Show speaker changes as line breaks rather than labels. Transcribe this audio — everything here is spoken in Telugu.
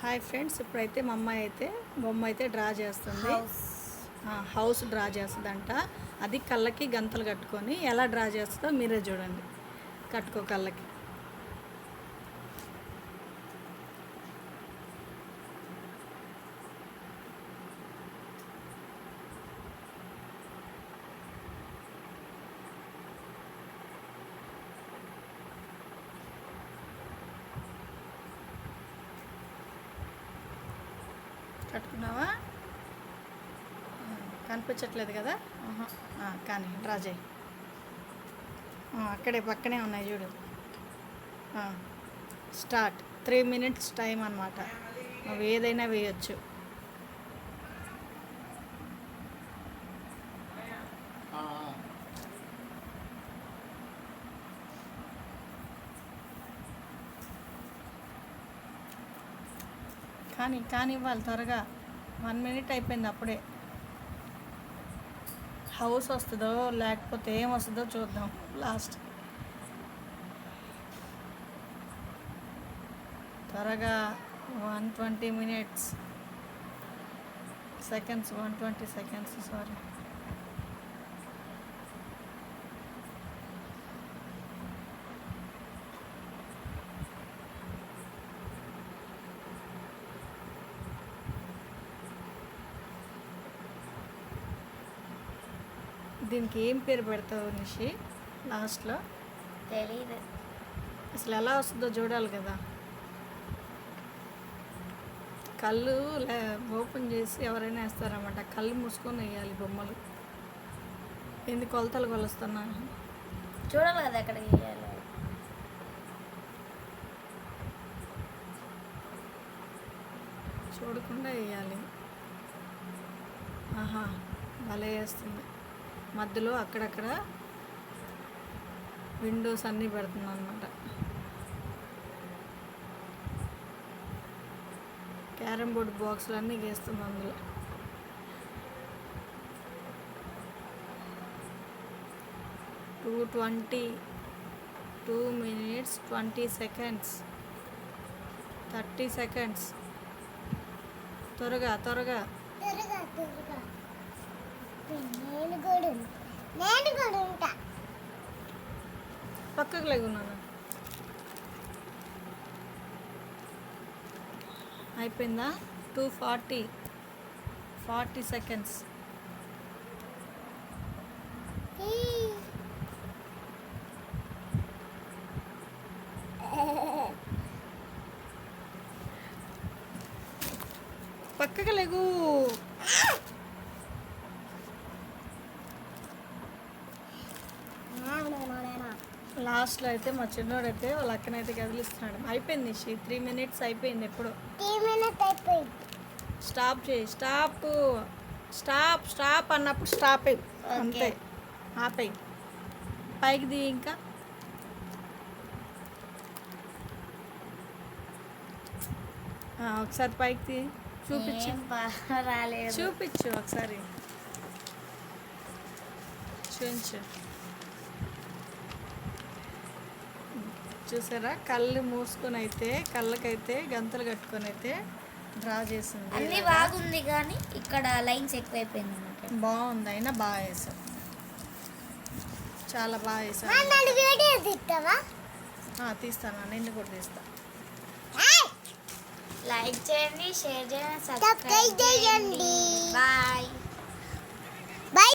హాయ్ ఫ్రెండ్స్ ఇప్పుడైతే మా అమ్మాయి అయితే బొమ్మ అయితే డ్రా చేస్తుంది.
హౌస్.
డ్రా చేస్తుందంట. అది కళ్ళకి గంతలు కట్టుకొని ఎలా డ్రా చేస్తుందో మీరే చూడండి. కట్టుకో కళ్ళకి. కట్టుకున్నావా? కనిపించట్లేదు కదా? కానీ డ్రా చేయి అక్కడే పక్కనే ఉన్నాయి చూడు. స్టార్ట్. త్రీ మినిట్స్ టైం అనమాట నువ్వు ఏదైనా వేయచ్చు. కానీ కానీ ఇవ్వాలి త్వరగా వన్ మినిట్ అయిపోయింది అప్పుడే. హౌస్ వస్తుందో లేకపోతే ఏం వస్తుందో చూద్దాం. లాస్ట్. త్వరగా one twenty minutes. Seconds one twenty seconds sorry. దీనికి ఏం పేరు పెడతావు నిషి? లాస్ట్లో.
తెలీదు.
అసలు ఎలా వస్తుందో చూడాలి కదా. కళ్ళు ఓపెన్ చేసి ఎవరైనా వేస్తారన్నమాట. కళ్ళు మూసుకొని వేయాలి బొమ్మలు. ఎందుకు కొలతలు కొలుస్తున్నా
చూడాలి కదా ఎక్కడ గీయాలో.
చూడకుండా వేయాలి. ఆహా భలే వేస్తుంది. మధ్యలో అక్కడక్కడ విండోస్ అన్నీ పెడుతుంది అనమాట క్యారమ్ బోర్డ్ బాక్సులు అన్నీ గీస్తుంది అందులో. Two twenty two minutes twenty seconds thirty seconds త్వరగా త్వరగా.
త్వరగా త్వరగా. నేను కూడా ఉంటా. నేను కూడా ఉంటా
పక్కకు లేకున్నాను అయిపోయిందా? Two forty. Forty seconds. పక్కకు లేవు
నాన్న, నాన్న.
లాస్ట్లో అయితే మా చిన్నోడు అయితే వాళ్ళ అక్కనైతే కదిలిస్తున్నాడు. అయిపోయింది నిషి త్రీ మినిట్స్ అయిపోయింది ఎప్పుడు. స్టాప్ చేయి స్టాప్ స్టాప్ స్టాప్ అన్నప్పుడు స్టాప్ అయ్యి అంతే. ఆపేయి. పైకి దిగి ఇంకా. ఒకసారి పైకి తీ చూపించు. చూపించు ఒకసారి. చూపించు. చూసారా? కళ్ళు మూసుకొని అయితే కళ్ళకైతే గంతలు కట్టుకొని అయితే డ్రా చేసింది.
అన్ని బాగుంది కానీ ఇక్కడ లైన్స్ ఎక్కువైపోయింది అన్నమాట.
బాగుంది. అయినా బాగా వేసాం చాలా బాగా వేసాం తీస్తాను. నిన్ను కూడా తీస్తా.
ఏయ్!
లైక్ చేయండి షేర్ చేయండి
సబ్స్క్రైబ్.
చేయండి. బాయ్.